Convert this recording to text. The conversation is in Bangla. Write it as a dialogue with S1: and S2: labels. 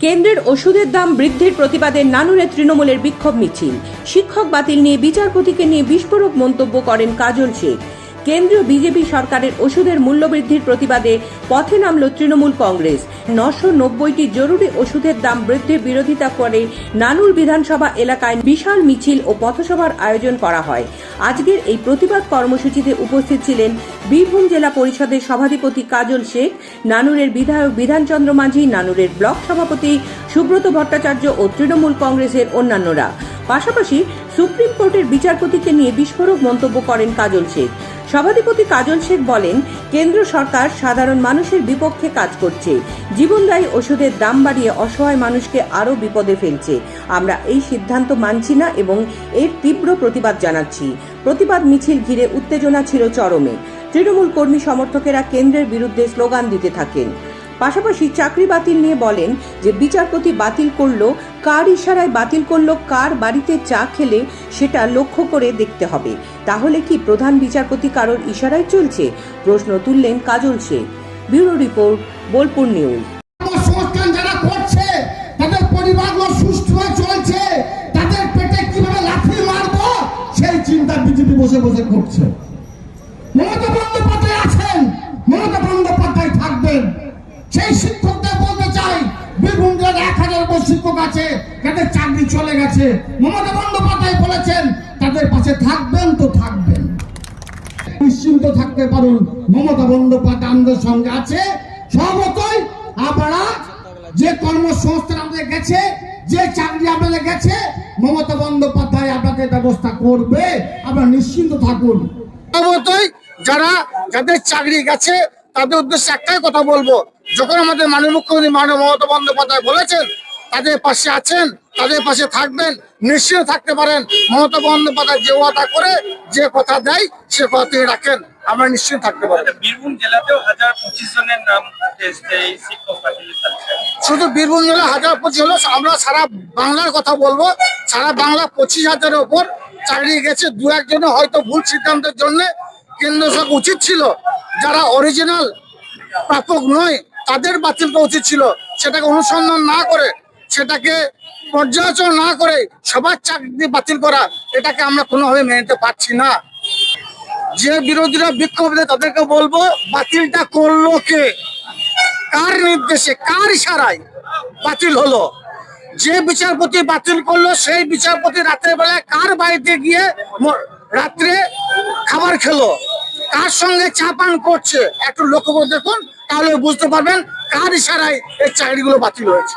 S1: কেন্দ্রের ওষুধের দাম বৃদ্ধির প্রতিবাদে নানুরে তৃণমূলের বিক্ষোভ মিছিল। শিক্ষক বাতিল নিয়ে বিচারপতিকে নিয়ে বিস্ফোরক মন্তব্য করেন কাজল শেখ। কেন্দ্রীয় বিজেপি সরকারের ওষুধের মূল্যবৃদ্ধির প্রতিবাদে পথে নামল তৃণমূল কংগ্রেস। নশো নব্বইটি জরুরি ওষুধের দাম বৃদ্ধির বিরোধিতা করে নানুর বিধানসভা এলাকায় বিশাল মিছিল ও পথসভার আয়োজন করা হয়। আজকের এই প্রতিবাদ কর্মসূচিতে উপস্থিত ছিলেন বীরভূম জেলা পরিষদের সভাধিপতি কাজল শেখ, নানুরের বিধায়ক বিধানচন্দ্র মাঝি, নানুরের ব্লক সভাপতি সুব্রত ভট্টাচার্য ও তৃণমূল কংগ্রেসের অন্যান্যরা। পাশাপাশি সুপ্রিম কোর্টের বিচারপতিকে নিয়ে বিস্ফোরক মন্তব্য করেন কাজল শেখ। সভাধিপতি কাজল শেখ বলেন, কেন্দ্র সরকার সাধারণ মানুষের বিপক্ষে কাজ করছে। জীবনদায়ী ওষুধের দাম বাড়িয়ে অসহায় মানুষকে আরও বিপদে ফেলছে। আমরা এই সিদ্ধান্ত মানছি না এবং এর তীব্র প্রতিবাদ জানাচ্ছি। প্রতিবাদ মিছিল ঘিরে উত্তেজনা ছিল চরমে। তৃণমূল কর্মী সমর্থকেরা কেন্দ্রের বিরুদ্ধে স্লোগান দিতে থাকেন। পাশাপাশি চাকরি বাতিল নিয়ে বলেন যে বিচারপতি বাতিল করল, কার ইশারায় বাতিল করল, কার বাড়িতে চা খেলে সেটা লক্ষ্য করে দেখতে হবে। তাহলে কি প্রধান বিচারপতি কারোর ইশারায় চলছে? প্রশ্ন তুললেন Kajal bureau report, Bolpur news.
S2: Mamata Bandyopadhyay আছেন, মমতা বন্দ্যোপাধ্যায় থাকবেন। সেই বলতে চাই এক হাজার শিক্ষক আছে চাকরি চলে গেছে। মমতা বন্দ্যোপাধ্যায় বলেছেন, তাদের পাশে থাকবেন তো নিশ্চিন্ত থাকতে পারুন। মমতা বন্দ্যোপাধ্যায় আমাদের সঙ্গে আছে। সর্বতই আপনারা যে কর্মসংস্থান আমাদের গেছে, যে চাকরি আপনাদের গেছে, মমতা বন্দ্যোপাধ্যায় আপনাদের ব্যবস্থা করবে। আপনারা নিশ্চিন্ত থাকুন।
S3: স্বভাবতই যারা যাদের চাকরি গেছে, তাদের উদ্দেশ্যে একটাই কথা বলব। যখন আমাদের মাননীয় মুখ্যমন্ত্রী মাননীয় মমতা বন্দ্যোপাধ্যায় বলেছেন, তাদের পাশে আছেন, তাদের পাশে থাকবেন, নিশ্চিত থাকতে পারেন। মমতা বন্দ্যোপাধ্যায় যে ওয়াদা করে, যে কথা দেয়, সে কথা তিনি রাখেন। আমরা নিশ্চিত থাকতে পারেন
S4: বীরভূম জেলাতেও হাজার পঁচিশ জনের নাম
S3: শুধু বীরভূম জেলা হাজার পঁচিশ হলো আমরা সারা বাংলার কথা বলব। সারা বাংলা পঁচিশ হাজারের ওপর চাকরি গেছে। দু একজনে হয়তো ভুল সিদ্ধান্তের জন্য কেন্দ্র সরকার উচিত ছিল। যারা অরিজিনাল প্রাপক নয় তাদের বাতিল করা উচিত ছিল। সেটাকে অনুসন্ধান না করে সেটাকে পর্যালোচনা না করে সবার চাকরি বাতিল করা এটাকে আমরা কোনোভাবে মেনে নিতে পারছি না। যে বিরোধীরা বিক্ষোভ দেয় তাদেরকে বলব বাতিলটা করল কে? কার নির্দেশে, কার ইশারায় বাতিল হলো? যে বিচারপতি বাতিল করল, সেই বিচারপতি রাতের বেলায় কার বাড়িতে গিয়ে রাত্রে খাবার খেলো? কার সঙ্গে চা পান করছে? একটু লক্ষ্য করে দেখুন, তাহলে বুঝতে পারবেন কার ইশারায় এই চাকরিগুলো বাতিল হয়েছে।